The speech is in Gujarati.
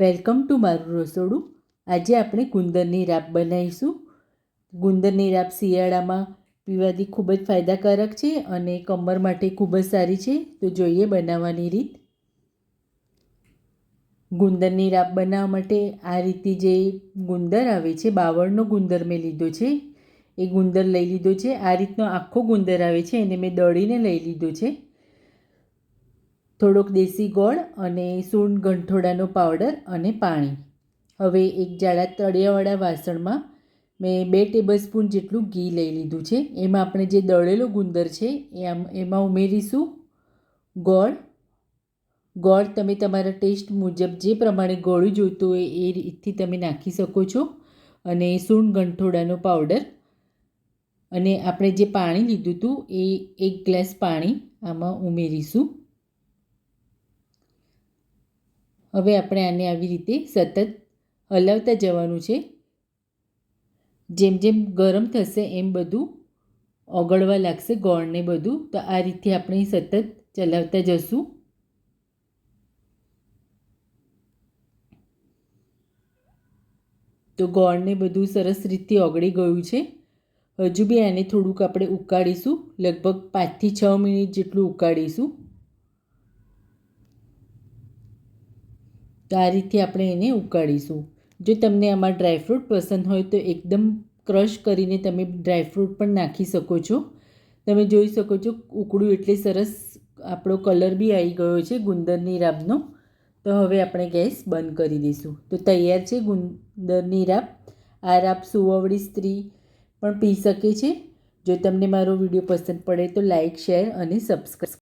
વેલકમ ટુ મારું રસોડું. આજે આપણે ગુંદરની રાબ બનાવીશું. ગુંદરની રાબ શિયાળામાં પીવાથી ખૂબ જ ફાયદાકારક છે અને કમર માટે ખૂબ જ સારી છે. તો જોઈએ બનાવવાની રીત. ગુંદરની રાબ બનાવવા માટે આ રીતે જે ગુંદર આવે છે, બાવળનો ગુંદર મેં લીધો છે. એ ગુંદર લઈ લીધો છે. આ રીતનો આખો ગુંદર આવે છે. એને મેં દળીને લઈ લીધો છે. થોડોક દેશી ગોળ અને સૂંઠ ગંઠોડાનો પાવડર અને પાણી. હવે એક જાડા તળિયાવાળા વાસણમાં મેં બે ટેબલસ્પૂન જેટલું ઘી લઈ લીધું છે. એમાં આપણે જે દળેલો ગુંદર છે એ એમાં ઉમેરીશું ગોળ. ગોળ તમે તમારા ટેસ્ટ મુજબ જે પ્રમાણે ગોળું જોઈતું હોય એ રીતથી તમે નાખી શકો છો. અને સૂંઠ ગંઠોડાનો પાવડર. અને આપણે જે પાણી લીધું હતું એ એક ગ્લાસ પાણી આમાં ઉમેરીશું. હવે આપણે આને આવી રીતે સતત હલાવતા જવાનું છે. જેમ જેમ ગરમ થશે એમ બધું ઓગળવા લાગશે ગોળને બધું. તો આ રીતે આપણે સતત ચલાવતા જશું. તો ગોળને બધું સરસ રીતે ઓગળી ગયું છે. હજુ બી આને થોડુંક આપણે ઉકાળીશું. લગભગ પાંચથી છ મિનિટ જેટલું ઉકાળીશું. તો આ રીતે આપણે એને ઉકાળીશું. જો તમને આમાં ડ્રાયફ્રૂટ પસંદ હોય તો એકદમ ક્રશ કરીને તમે ડ્રાયફ્રૂટ પણ નાખી શકો છો. તમે જોઈ શકો છો ઉકળું એટલે સરસ આપણો કલર બી આવી ગયો છે ગુંદરની રાબનો. તો હવે આપણે ગેસ બંધ કરી દઈશું. તો તૈયાર છે ગુંદરની રાબ. આ રાબ સુવવડી સ્ત્રી પણ પી શકે છે. જો તમને મારો વીડિયો પસંદ પડે તો લાઇક શેર અને સબસ્ક્રાઈબ